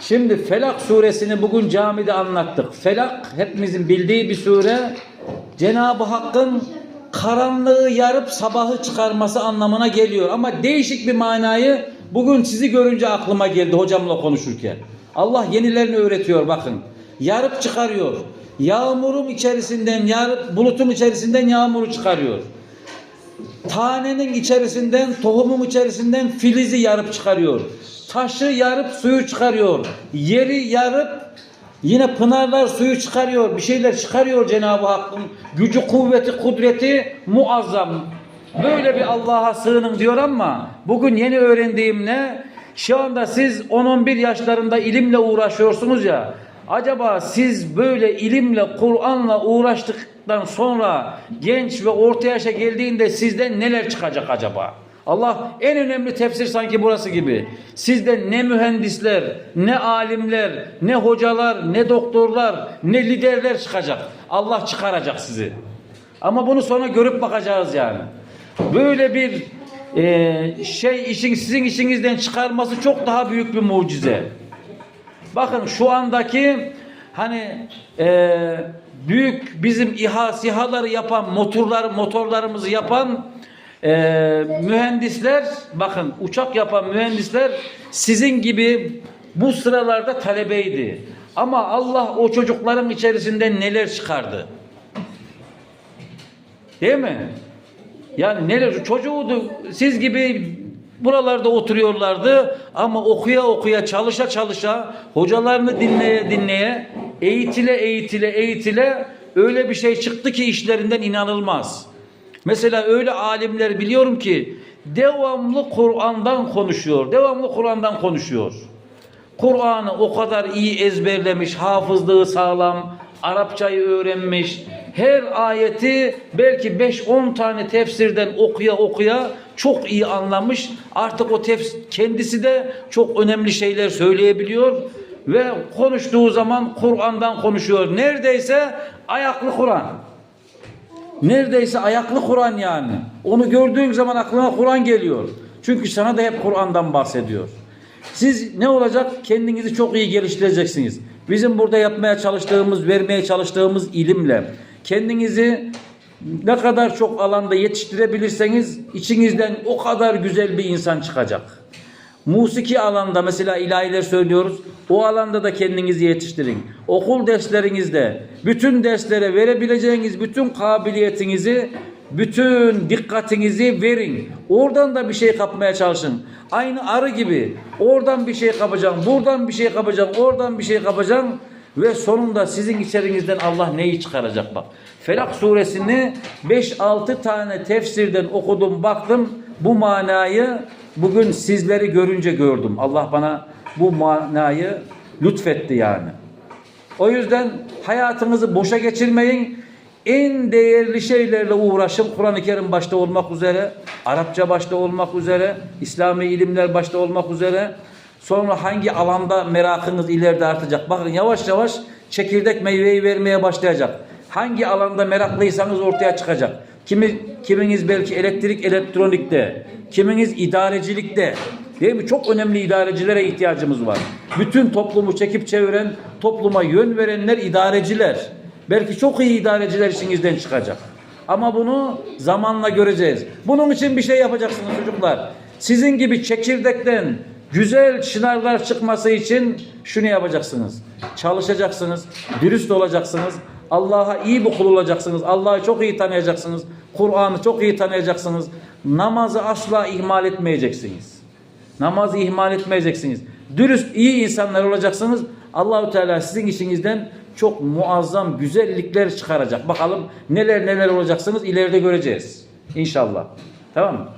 Şimdi Felak suresini bugün camide anlattık. Felak hepimizin bildiği bir sure. Cenab-ı Hakk'ın karanlığı yarıp sabahı çıkarması anlamına geliyor. Ama değişik bir manayı bugün sizi görünce aklıma geldi hocamla konuşurken. Allah yenilerini öğretiyor bakın. Yarıp çıkarıyor. Yağmurun içerisinden, yarıp, bulutun içerisinden yağmuru çıkarıyor. Tanenin içerisinden, tohumun içerisinden filizi yarıp çıkarıyor. Taşı yarıp suyu çıkarıyor. Yeri yarıp yine pınarlar suyu çıkarıyor. Bir şeyler çıkarıyor Cenab-ı Hakk'ın. Gücü, kuvveti, kudreti muazzam. Böyle bir Allah'a sığının diyor ama bugün yeni öğrendiğim ne? Şu anda siz 10-11 yaşlarında ilimle uğraşıyorsunuz ya. Acaba siz böyle ilimle, Kur'an'la uğraştıktan sonra genç ve orta yaşa geldiğinde sizden neler çıkacak acaba? Allah en önemli tefsir sanki burası gibi. Sizden ne mühendisler, ne alimler, ne hocalar, ne doktorlar, ne liderler çıkacak. Allah çıkaracak sizi. Ama bunu sonra görüp bakacağız yani. Böyle bir e, şey işin sizin işinizden çıkarması çok daha büyük bir mucize. Bakın şu andaki hani e, büyük bizim İHA SİHA'ları yapan motorlar motorlarımızı yapan e, mühendisler bakın uçak yapan mühendisler sizin gibi bu sıralarda talebeydi. Ama Allah o çocukların içerisinden neler çıkardı? Değil mi? Yani neler çocuğuydu siz gibi buralarda oturuyorlardı ama okuya okuya çalışa çalışa hocalarını dinleye dinleye eğitile eğitile eğitile öyle bir şey çıktı ki işlerinden inanılmaz. Mesela öyle alimler biliyorum ki devamlı Kur'an'dan konuşuyor. Devamlı Kur'an'dan konuşuyor. Kur'an'ı o kadar iyi ezberlemiş, hafızlığı sağlam, Arapçayı öğrenmiş. Her ayeti belki 5-10 tane tefsirden okuya okuya çok iyi anlamış. Artık o tefsir kendisi de çok önemli şeyler söyleyebiliyor ve konuştuğu zaman Kur'an'dan konuşuyor. Neredeyse ayaklı Kur'an. Neredeyse ayaklı Kur'an yani. Onu gördüğün zaman aklına Kur'an geliyor. Çünkü sana da hep Kur'an'dan bahsediyor. Siz ne olacak? Kendinizi çok iyi geliştireceksiniz. Bizim burada yapmaya çalıştığımız, vermeye çalıştığımız ilimle kendinizi ne kadar çok alanda yetiştirebilirseniz içinizden o kadar güzel bir insan çıkacak. Musiki alanda mesela ilahiler söylüyoruz. O alanda da kendinizi yetiştirin. Okul derslerinizde bütün derslere verebileceğiniz bütün kabiliyetinizi, bütün dikkatinizi verin. Oradan da bir şey kapmaya çalışın. Aynı arı gibi. Oradan bir şey kapacaksın, buradan bir şey kapacaksın, oradan bir şey kapacaksın ve sonunda sizin içerinizden Allah neyi çıkaracak bak. Felak suresini 5-6 tane tefsirden okudum, baktım. Bu manayı bugün sizleri görünce gördüm. Allah bana bu manayı lütfetti yani. O yüzden hayatınızı boşa geçirmeyin. En değerli şeylerle uğraşın. Kur'an-ı Kerim başta olmak üzere, Arapça başta olmak üzere, İslami ilimler başta olmak üzere. Sonra hangi alanda merakınız ileride artacak? Bakın yavaş yavaş çekirdek meyveyi vermeye başlayacak. Hangi alanda meraklıysanız ortaya çıkacak. Kimi, kiminiz belki elektrik elektronikte, kiminiz idarecilikte. Değil mi? Çok önemli idarecilere ihtiyacımız var. Bütün toplumu çekip çeviren, topluma yön verenler idareciler. Belki çok iyi idareciler içinizden çıkacak. Ama bunu zamanla göreceğiz. Bunun için bir şey yapacaksınız çocuklar. Sizin gibi çekirdekten güzel çınarlar çıkması için şunu yapacaksınız. Çalışacaksınız, dürüst olacaksınız. Allah'a iyi bir kul olacaksınız. Allah'ı çok iyi tanıyacaksınız. Kur'an'ı çok iyi tanıyacaksınız. Namazı asla ihmal etmeyeceksiniz. Namazı ihmal etmeyeceksiniz. Dürüst, iyi insanlar olacaksınız. Allahu Teala sizin işinizden çok muazzam güzellikler çıkaracak. Bakalım neler neler olacaksınız ileride göreceğiz. İnşallah. Tamam mı?